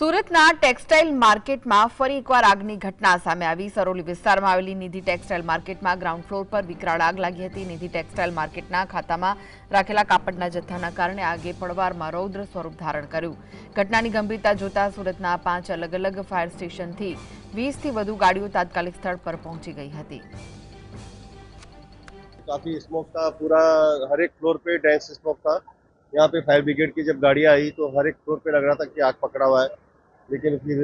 સુરતના ટેક્સટાઇલ માર્કેટમાં ફરી એકવાર આગની ઘટના સામે આવી સરોલી વિસ્તારમાં આવેલી નિધિ ટેક્સટાઇલ માર્કેટમાં ગ્રાઉન્ડ ફ્લોર પર વિકરાળ આગ લાગી હતી નિધિ ટેક્સટાઇલ માર્કેટના ખાતામાં રાખેલા કાપડના જથ્થાના કારણે આગે પડવારમાં રૌદ્ર સ્વરૂપ ધારણ કર્યું ઘટનાની ગંભીરતા જોતા સુરતના પાંચ અલગ અલગ ફાયર સ્ટેશનથી વીસથી વધુ ગાડીઓ તાત્કાલિક સ્થળ પર પહોંચી ગઈ હતી काफी स्मोक था पूरा हर एक फ्लोर पे डेंस स्मोक था यहाँ पे फायर ब्रिगेड की जब गाड़ियाँ आई तो हर एक फ्लोर पे लग रहा था कि आग पकड़ा हुआ है लेकिन फिर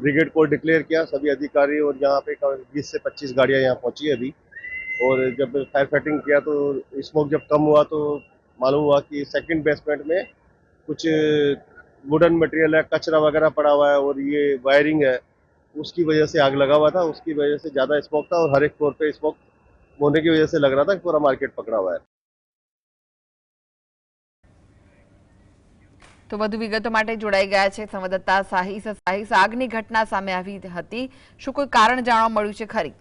ब्रिगेड को डिक्लेयर किया, सभी अधिकारी और यहाँ पे बीस से पच्चीस गाड़ियाँ यहाँ पहुँची अभी। और जब फायर फाइटिंग किया तो स्मोक जब कम हुआ तो मालूम हुआ कि सेकंड बेसमेंट में कुछ वुडन मटेरियल है, कचरा वगैरह पड़ा हुआ है और ये वायरिंग है। उसकी वजह से आग लगा हुआ था, उसकी वजह से ज़्यादा स्मोक था और हर एक फ्लोर पे स्मोक होने की वजह से लग रहा था कि पूरा मार्केट पकड़ा हुआ है। તો વધુ વિગતો માટે જોડાઈ ગયા છે સંવાદદાતા સાહિસ. સાહિસ, આગની ઘટના સામે આવી હતી. શું કોઈ કારણ જાણવા મળ્યું છે ખરી?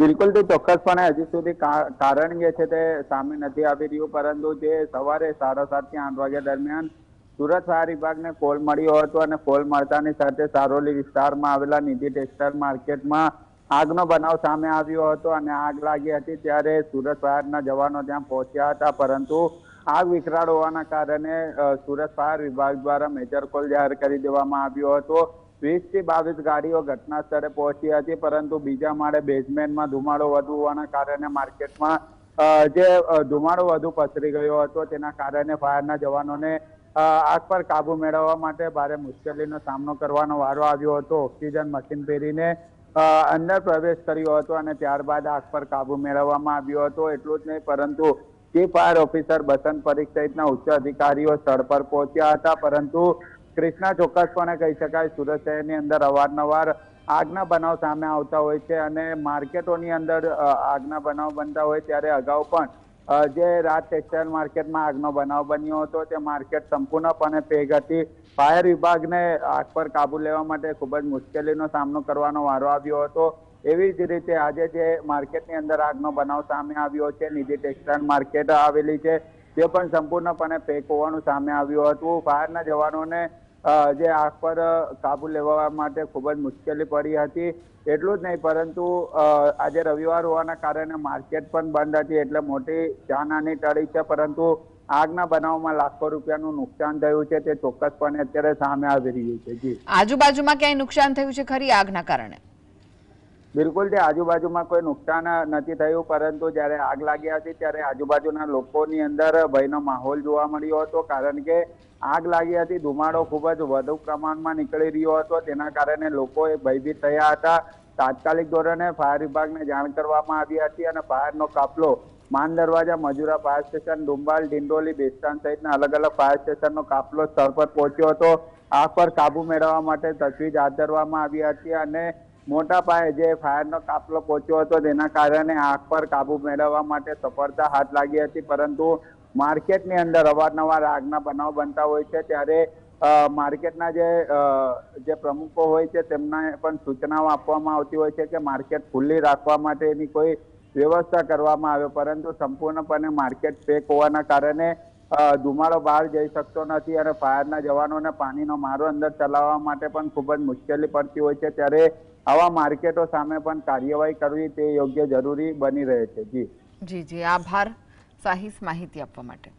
બિલકુલ તો ચોક્કસપણે હજી સુધી કારણ જે છે તે સામે નથી આવી રહ્યું, પરંતુ જે સવારે સાડા સાતથી આઠ વાગ્યા દરમિયાન સુરત ફાયર વિભાગને કોલ મળ્યો હતો અને કોલ મળતાની સાથે સારોલી વિસ્તારમાં આવેલા નિધિ ટેક્સટાઇલ માર્કેટમાં આગનો બનાવ સામે આવ્યો હતો અને આગ લાગી હતી ત્યારે સુરત ફાયરના જવાનો ત્યાં પહોંચ્યા હતા, પરંતુ આગ વિકરાળ હોવાના કારણે સુરત ફાયર વિભાગ દ્વારા મેજર કોલ જાહેર કરી દેવામાં આવ્યો હતો. વીસથી બાવીસ ગાડીઓ ઘટના સ્થળે પહોંચી હતી, પરંતુ બીજા માળે બેઝમેન્ટમાં ધુમાડો વધુ હોવાના કારણે માર્કેટમાં જે ધુમાડો વધુ પસરી ગયો હતો, તેના કારણે ફાયરના જવાનોને આગ પર કાબુ મેળવવા માટે ભારે મુશ્કેલીનો સામનો કરવાનો વારો આવ્યો હતો. ઓક્સિજન મશીન પહેરીને અંદર પ્રવેશ કર્યો હતો અને ત્યારબાદ આગ પર કાબુ મેળવવામાં આવ્યો હતો. એટલું જ નહીં, પરંતુ chief fire officer Basant Parikh સહિતના ઉચ્ચ અધિકારીઓ સ્થળ પર પહોંચ્યા હતા. પરંતુ ક્રિષ્ના ચોક્કસપણે કહી શકાય, સુરત શહેરની અંદર અવારનવાર આગના બનાવ સામે આવતા હોય છે અને માર્કેટોની અંદર આગના બનાવ બનતા હોય ત્યારે અગાઉ પણ જે રાજ ટેક્સટાઇલ માર્કેટમાં આગનો બનાવ બન્યો હતો, તે માર્કેટ સંપૂર્ણપણે પેગ હતી. ફાયર વિભાગને આગ પર કાબુ લેવા માટે ખૂબ જ મુશ્કેલીનો સામનો કરવાનો વારો આવ્યો હતો. એવી જ રીતે આજે જે માર્કેટની અંદર આગનો બનાવ સામે આવ્યો છે, નિધિ ટેક્સટાઇલ માર્કેટ આવેલી છે તે પણ સંપૂર્ણપણે પેક હોવાનું સામે આવ્યું હતું. ફાયરના જવાનોને જે આગ પર કાબુ લેવા માટે ખૂબ જ મુશ્કેલી પડી હતી. એટલું જ નહીં, પરંતુ આજે રવિવાર હોવાના કારણે માર્કેટ પણ બંધ હતી, એટલે મોટી જાનહાની ટળી છે, પરંતુ આગના બનાવમાં લાખો રૂપિયાનું નુકસાન થયું છે, તે ચોક્કસપણે અત્યારે સામે આવી રહ્યું છે. જી. આજુબાજુમાં ક્યાંય નુકસાન થયું છે ખરી આગના કારણે? બિલકુલ તે આજુબાજુમાં કોઈ નુકસાન નથી થયું, પરંતુ જ્યારે આગ લાગી હતી ત્યારે આજુબાજુના લોકોની અંદર ભયનો માહોલ જોવા મળ્યો હતો, કારણ કે આગ લાગી હતી ધુમાડો ખૂબ જ વધુ પ્રમાણમાં નીકળી રહ્યો હતો. તેના કારણે લોકો ભયભીત થયા હતા. તાત્કાલિક ધોરણે ફાયર વિભાગને જાણ કરવામાં આવી હતી અને ફાયરનો કાફલો માન દરવાજા, મજુરા ફાયર સ્ટેશન, ડુંબાલ, ડિંડોલી, બેસ્તાન સહિતના અલગ અલગ ફાયર સ્ટેશનનો કાફલો સ્થળ પર પહોંચ્યો હતો. આગ પર કાબુ મેળવવા માટે તજવીજ હાથ ધરવામાં આવી હતી અને મોટા પાયે જે ફાયરનો કાફલો પહોંચ્યો હતો તેના કારણે આગ પર કાબુ મેળવવા માટે સફળતા હાથ લાગી હતી, પરંતુ માર્કેટની અંદર અવારનવાર આગના બનાવ બનતા હોય છે. ત્યારે માર્કેટના જે જે પ્રમુખો હોય છે તેમને પણ સૂચનાઓ આપવામાં આવતી હોય છે કે માર્કેટ ખુલ્લી રાખવા માટેની કોઈ વ્યવસ્થા કરવામાં આવે, પરંતુ સંપૂર્ણપણે માર્કેટ પેક હોવાના કારણે ધુમાડો બહાર જઈ શકતો નથી અને ફાયરના જવાનોને પાણીનો મારો અંદર ચલાવવા માટે પણ ખૂબ જ મુશ્કેલી પડતી હોય છે. ત્યારે આવા માર્કેટો સામે પણ કાર્યવાહી કરવી તે યોગ્ય જરૂરી બની રહે છે. જી. જી જી. આભાર. સાહિસ માહિતી આપવા માટે.